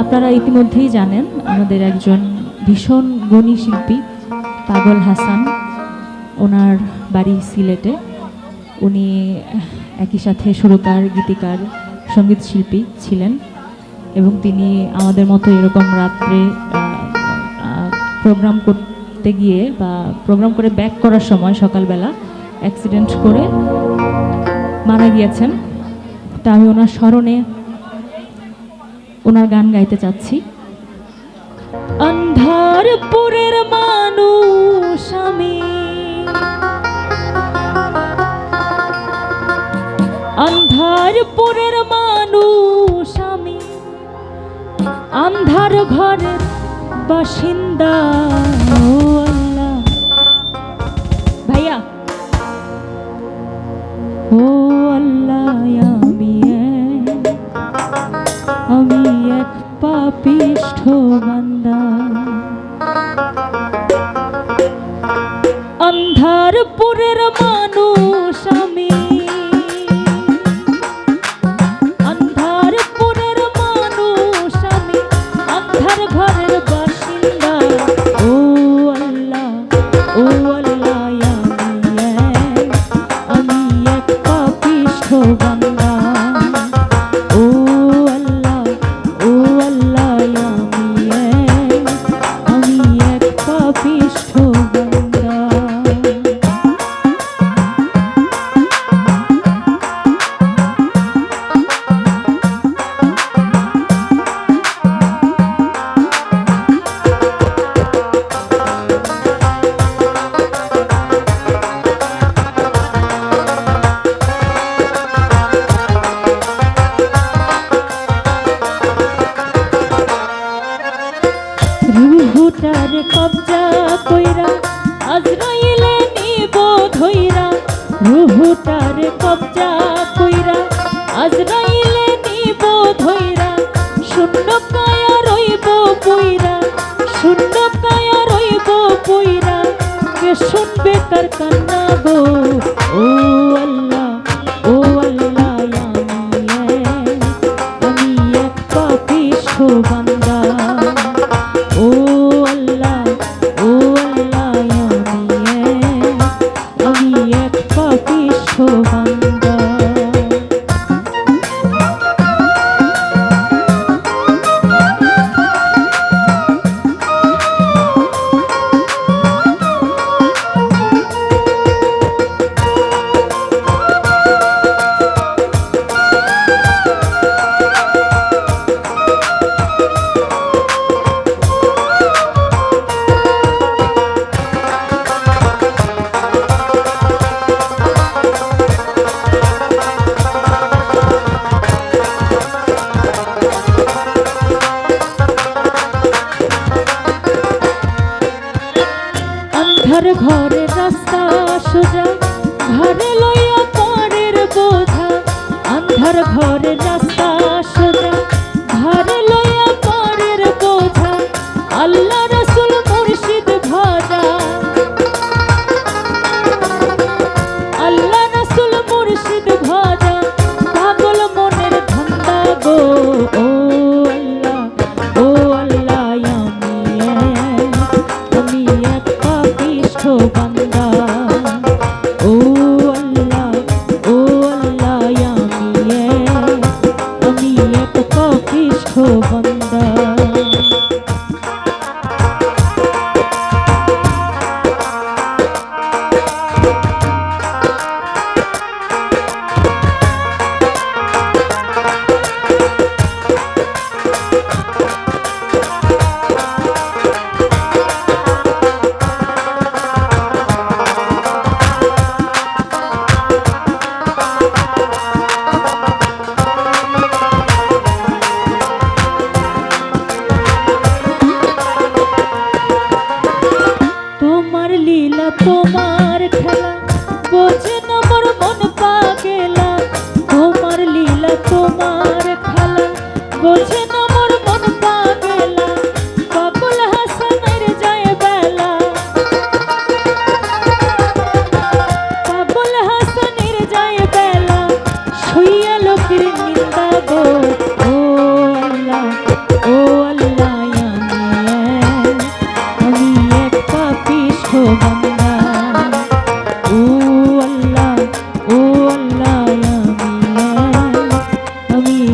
আপনারা ইতিমধ্যেই জানেন, আমাদের একজন ভীষণ গুণী শিল্পী, পাগল হাসান। ওনার বাড়ি সিলেটে। উনি একই সাথে সুরকার, গীতিকার, সংগীত শিল্পী ছিলেন এবং তিনি আমাদের মতো এরকম রাত্রে প্রোগ্রাম করতে গিয়ে বা প্রোগ্রাম করে ব্যাক করার সময় সকালবেলা অ্যাক্সিডেন্ট করে মারা গিয়েছেন। তা আমি ওনার স্মরণে ওনার গান গাইতে চাচ্ছি। অন্ধারপুরের মানুষ আমি। অন্ধারপুরের মানুষ আমি। আন্ধার ঘরের বাসিন্দা ভাইয়া। ও আল্লাহ। অন্ধারপুরের মানুষ আমি। রুহুটার কবজা কইরা আজরাইলে নিব ধইরা। রুহুটার কবজা কইরা আজরাইলে অন্ধার রাস্তা সোজা, ঘরে লইয়া পরের বোঝা, অন্ধার ঘরে রাস্তা সোজা, ঘরে লইয়া পরের বোঝা আল্লাহ